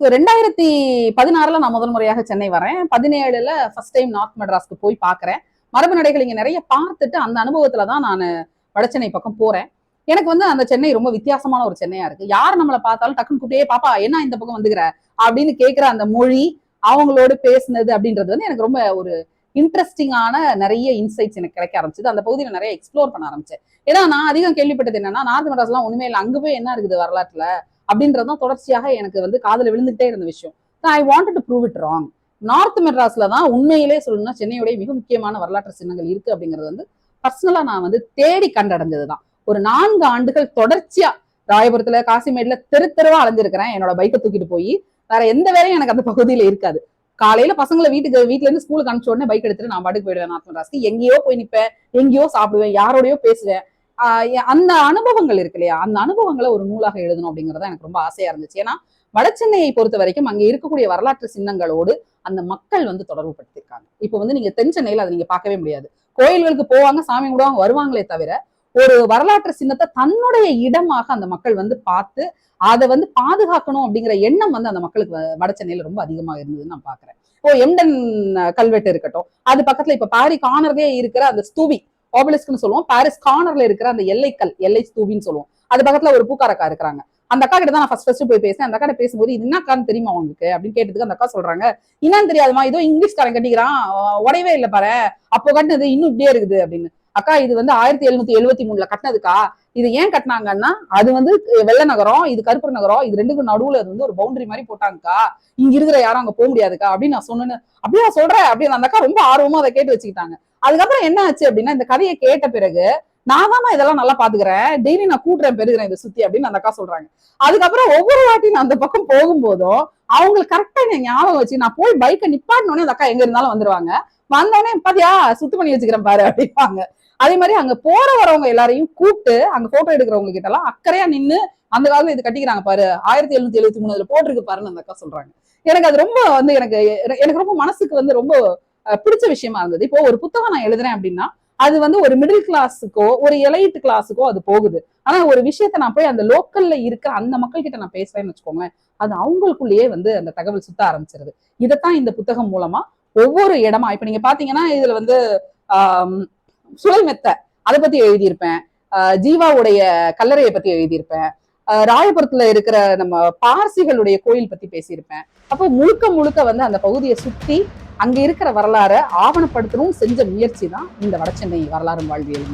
So ரெண்டாயிரத்தி பதினாறுல நான் முதல் முறையாக சென்னை வரேன். பதினேழுல ஃபர்ஸ்ட் டைம் நார்த் மெட்ராஸ்க்கு போய் பார்க்குறேன். மரபு நடைகள் இங்க நிறைய பார்த்துட்டு அந்த அனுபவத்துல தான் நான் வடச்சென்னை பக்கம் போறேன். எனக்கு வந்து அந்த சென்னை ரொம்ப வித்தியாசமான ஒரு சென்னையா இருக்கு. யார் நம்மளை பார்த்தாலும் டக்குன்னு கூப்பிட்டே பாப்பா என்ன இந்த பக்கம் வந்துக்கிற? அப்படின்னு கேட்குற அந்த மொழி அவங்களோட பேசுனது அப்படின்றது வந்து எனக்கு ரொம்ப ஒரு இன்ட்ரெஸ்டிங்கான நிறைய இன்சைட்ஸ் எனக்கு கிடைக்க ஆரம்பிச்சது. அந்த பகுதியில் நிறைய எக்ஸ்ப்ளோர் பண்ண ஆரம்பிச்சேன். ஏன்னா நான் அதிகம் கேள்விப்பட்டது என்னன்னா நார்த் மெட்ராஸ்லாம் ஒண்ணுமே இல்லை. அங்க போய் என்ன இருக்குது வரலாற்றுல? அப்படின்றது தான் தொடர்ச்சியாக எனக்கு வந்து காதல விழுந்துட்டே இருந்த விஷயம். I wanted to prove it wrong north மெட்ராஸ்ல தான் உண்மையிலே சொல்லணும்னா சென்னையுடைய மிக முக்கியமான வரலாற்று சின்னங்கள் இருக்கு அப்படிங்கிறது வந்து பர்சனலா நான் வந்து தேடி கண்டடைஞ்சது தான் ஒரு நான்கு ஆண்டுகள் தொடர்ச்சியா ராயபுரத்துல காசிமேட்ல தெரு தெருவா அலைஞ்சிருக்கிறேன். என்னோட பைக்கை தூக்கிட்டு போய் வேற எந்த வேலையும் எனக்கு அந்த பகுதியில இருக்காது. காலையில பசங்களை வீட்டுக்கு வீட்டுல இருந்து ஸ்கூலுக்கு அனுப்பிச்ச உடனே பைக் எடுத்துட்டு நான் பாட்டுக்கு போயிடுவேன் நார்த் மெட்ராஸ்க்கு எங்கேயோ போய் நிப்பேன் எங்கேயோ சாப்பிடுவேன் யாரோடயோ பேசுவேன். அந்த அனுபவங்கள் இருக்கு இல்லையா? அந்த அனுபவங்களை ஒரு நூலாக எழுதணும் அப்படிங்கறது எனக்கு ரொம்ப ஆசையா இருந்துச்சு. ஏன்னா வடசென்னையை பொறுத்த வரைக்கும் அங்க இருக்கக்கூடிய வரலாற்று சின்னங்களோடு அந்த மக்கள் வந்து தொடர்பு படுத்திருக்காங்க. இப்போ வந்து நீங்க தென் சென்னையில அதை நீங்க பார்க்கவே முடியாது. கோயில்களுக்கு போவாங்க சாமி கும்பிடுவாங்க வருவாங்களே தவிர ஒரு வரலாற்று சின்னத்தை தன்னுடைய இடமாக அந்த மக்கள் வந்து பார்த்து அதை வந்து பாதுகாக்கணும் அப்படிங்கிற எண்ணம் வந்து அந்த மக்களுக்கு வட சென்னையில ரொம்ப அதிகமா இருந்ததுன்னு நான் பாக்குறேன் இப்போ எம்டன் கல்வெட்டு இருக்கட்டும். அது பக்கத்துல இப்ப பாரி கார்னர்லயே இருக்கிற அந்த ஸ்தூபி ஆபலிஸ்க்னு சொல்லுவோம். பாரிஸ் கார்னர்ல இருக்கிற அந்த எல்லைக்கல் எல்லை தூவின்னு சொல்லுவோம். அது பக்கத்துல ஒரு பூக்காரக்கா இருக்கிறாங்க. அந்த அக்கா கிட்ட தான் நான் ஃபர்ஸ்ட் ஃபர்ஸ்ட் போய் பேசினேன். அந்த அக்கா பேசும்போது இது என்ன அக்கான்னு தெரியுமா உங்களுக்கு அப்படின்னு கேட்டதுக்கு அந்த அக்கா சொல்றாங்க என்னன்னு தெரியாதுமா? ஏதோ இங்கிலீஷ்காரன் கட்டிக்கிறான். உடையவே இல்லை பாரு. அப்போ கட்டினது இன்னும் இப்படியே இருக்குது. அப்படின்னு. அக்கா இது வந்து ஆயிரத்தி எழுநூத்தி எழுபத்தி மூணுல கட்டினதுக்கா? இது ஏன் கட்டினாங்கன்னா அது வந்து வெள்ள நகரம் இது கருப்பு நகரம் இது ரெண்டுக்கும் நடுவுல அது வந்து ஒரு பவுண்டரி மாதிரி போட்டாங்கக்கா. இங்க இருக்கிற யாரும் அங்க போக முடியாதுக்கா அப்படின்னு நான் சொன்னேன்னு. நான் சொல்றேன் அப்படின்னு அந்த அக்கா ரொம்ப ஆர்வமா அதை கேட்டு வச்சுக்கிட்டாங்க. அதுக்கப்புறம் என்ன ஆச்சு அப்படின்னா இந்த கதையை கேட்ட பிறகு நான் தான் இதெல்லாம் நல்லா பாத்துக்கிறேன். டெய்லி நான் கூட்டுறேன் பெருகிறேன் இதை சுத்தி அப்படின்னு அந்த அக்கா சொல்றாங்க. அதுக்கப்புறம் ஒவ்வொரு வாட்டி நான் அந்த பக்கம் போகும்போதும் அவங்களுக்கு கரெக்டா என்ன ஞாபகம் வச்சு நான் போய் பைக்கை நிப்பாட்டினோடனே அந்த அக்கா எங்க இருந்தாலும் வந்துருவாங்க. வந்தோடனே பாத்தியா சுத்து பண்ணி வச்சுக்கிறேன் பாரு அப்படிப்பாங்க அதே மாதிரி அங்க போற வரவங்க எல்லாரையும் கூப்பிட்டு அங்க போட்டோ எடுக்கிறவங்க கிட்ட எல்லாம் அக்கறையா நின்னு அந்த காலத்துல இது கட்டிக்கிறாங்க பாரு ஆயிரத்தி எழுநூத்தி எழுபத்தி மூணுல போட்டிருக்கு பாருன்னு அந்த அக்கா சொல்றாங்க. எனக்கு அது ரொம்ப வந்து எனக்கு எனக்கு ரொம்ப மனசுக்கு வந்து ரொம்ப பிடிச்ச விஷயமா இருந்தது. இப்போ ஒரு புத்தகம் நான் எழுதுறேன் அப்படின்னா அது வந்து ஒரு மிடில் கிளாஸுக்கோ ஒரு எலைட் கிளாஸுக்கோ அது போகுது. ஆனா ஒரு விஷயத்த நான் போய் அந்த லோக்கல்ல இருக்கிற அந்த மக்கள் கிட்ட நான் பேசுறேன்னு வச்சுக்கோங்களேன் அது அவங்களுக்குள்ளேயே வந்து அந்த தகவல் சுத்த ஆரம்பிச்சிருது. இதைத்தான் இந்த புத்தகம் மூலமா ஒவ்வொரு இடமா இப்ப நீங்க பாத்தீங்கன்னா இதுல வந்து ஆஹ் சுழல் மெத்த அதை பத்தி எழுதியிருப்பேன். ஆஹ் ஜீவாவுடைய கல்லறையை பத்தி எழுதியிருப்பேன். ராயபுரத்துல இருக்கிற நம்ம பார்சிகளுடைய கோயில் பத்தி பேசியிருப்பேன். அப்போ முழுக்க முழுக்க வந்து அந்த பகுதியை சுத்தி அங்க இருக்கிற வரலாறை ஆவணப்படுத்தணும் செஞ்ச முயற்சி தான் இந்த வடசென்னை வரலாறு வாழ்வியல்.